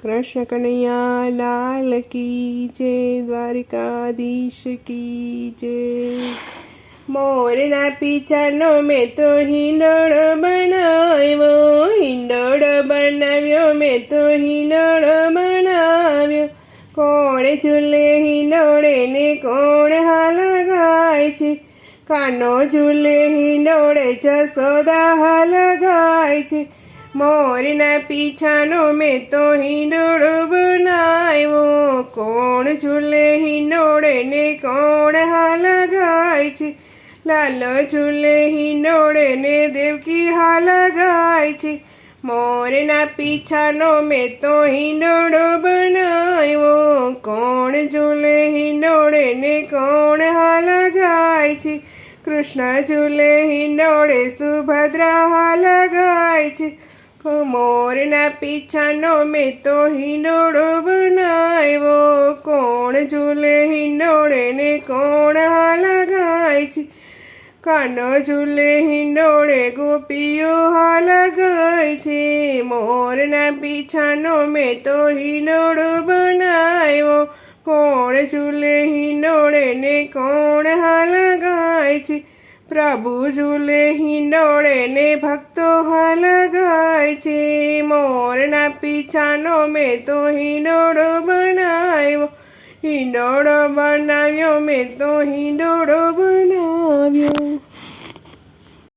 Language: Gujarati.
કૃષ્ણ કનૈયા લાલ કી જય દ્વારિકાધીશ કી જય મોરના પીછાનો મેં તો હિંડોળ બનાવ્યો હિંડોળ બનાવ્યો મેં તો હિંડોળ બનાવ્યો કોણ ઝૂલે હિંડોળે ને કોણ હાલ ગાય છે કાનો ઝૂલે હિંડોળે જસોદા હાલ ગાય છે મોરના પીછાનો મેં તો હિંડોળો બનાવ્યો. કોણ ઝૂલે હિંડોળે ને કોણ હાલ ગાય છે? લાલ ઝૂલે હિંડોળે ને દેવકી હા લગાય છે? મોરના પીછાનો મેં તો હિંડોળો બનાવ્યો. કોણ ઝૂલે હિંડોળે ને કોણ હાલ ગાય છે? કૃષ્ણ ઝૂલે હિંડોળે, સુભદ્રા હા લગાય છે? મોરના પીછાનો મેં તો હિંડોળો બનાવ્યો કોણ ઝૂલે હિંડોળે ને કોણ હાલ ગાય છે કાનો ઝૂલે હિંડોળે ગોપીઓ હાલ ગાય છે મોરના પીછાનો મેં તો હિંડોળો બનાવ્યો કોણ ઝૂલે હિંડોળે ને કોણ હાલ ગાય છે પ્રભુ ઝૂલે હિંડોળે ને ભક્તો હાલ ગાય છે મોરના પીછાનો મેં તો હિંડોળો બનાવ્યો હિંડોળો બનાવ્યો મેં તો હિંડોળો બનાવ્યો